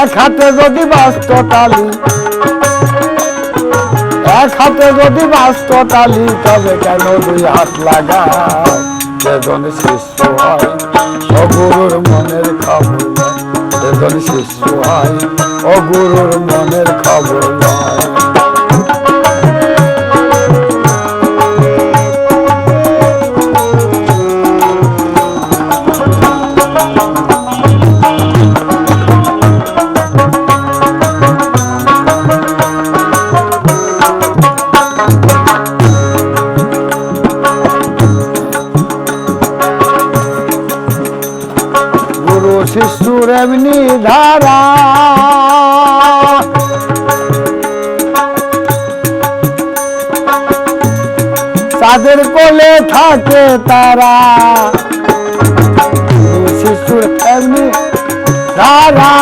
এক হাতে যদি বাস্ত টালি এক হাতে যদি বাস্ত টালি তবে কেন দুই হাত লাগা সেজন শিষ্য হয়, ও গুরুর মনের খবর। বেদন শিষ্য হয়, ও গুরুর মনের খবর। ধারা তাদের কোলে থাকে তারা। শিশুর এমনি ধারা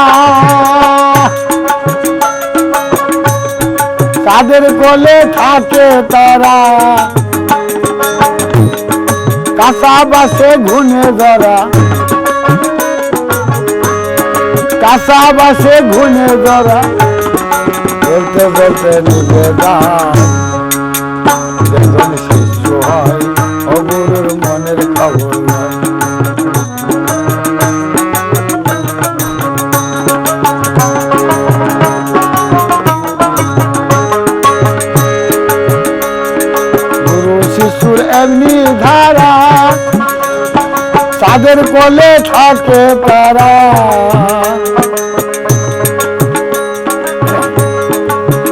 তাদের কোলে থাকে তারা। কাঁচা বাসে ঘুনে ধরা কাঁচা বাসে ঘুনে ধরা বলতে বলতে নিজে যখন শিশু হয়। তাদের কোলে থাকে তারা।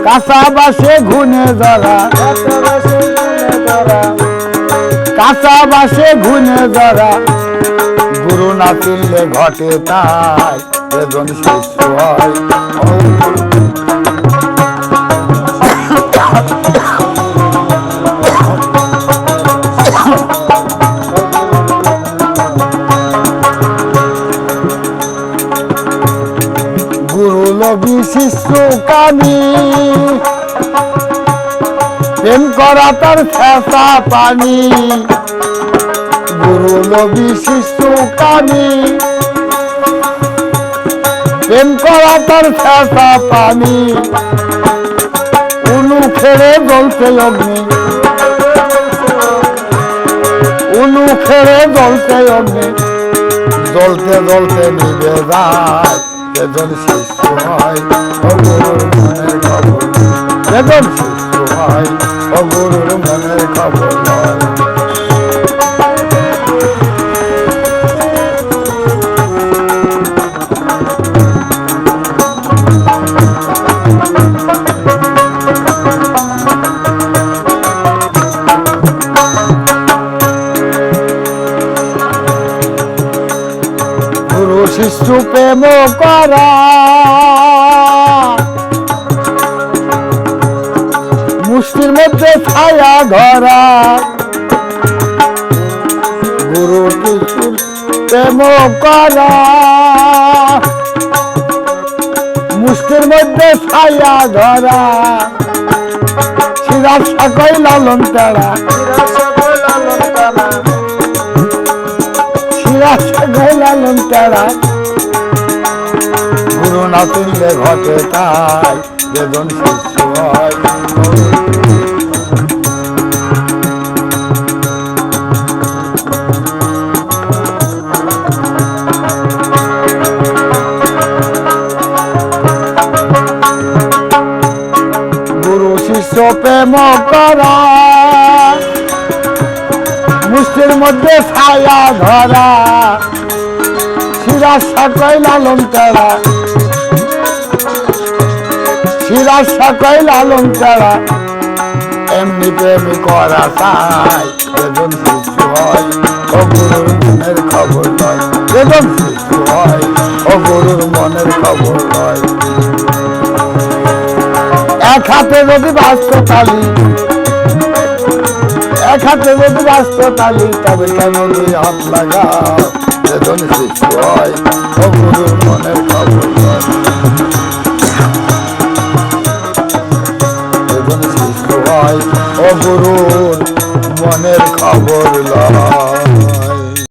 কাঁচা বাসে ঘুনে ধরা কাঁচা বাসে ঘুনে ধরা গুরু না তুললে ঘটে তাই বেদন শিশু হয়। লবি শিশু কামি প্রেম করা তার ফেসা পানি। গুরু লবি শিশু কামি প্রেম করা তার ফেসা পানি। উনু খেড়ে গলতে অগ্নি। উনু খেড়ে গলতে অগ্নি। জ্বলতে জ্বলতে নিবে যায় বেদন শিশু। হয় অগুরুর মনের খবর শিশু প্রেম করা। মুষ্টির মধ্যে ছায়া ধরা। গুরু শিশু প্রেম করা। মুষ্টির মধ্যে ছায়া ধরা। সিরাজ সকল লালন তারা। সিরাজ সকল লালন তারা। গুরু না তুললে ঘটে তাই, বেদন শিশু হয়। শিষ্য প্রেম করা। মুষ্টির মধ্যে ছায়া ধরা। সিরাজ সকল লালন তারা সিরাজ সকল লালন তারা এমনি প্রেম করা শিশু হয়, ও গুরুর মনের খবর নয়। হয়, ও গুরুর মনের খবর নয়। এক হাতে যদি বাস্ত তালি এক হাতে যদি বাস্ত তালি তবে কেন হাত লাগা হয় খবর মনের খবর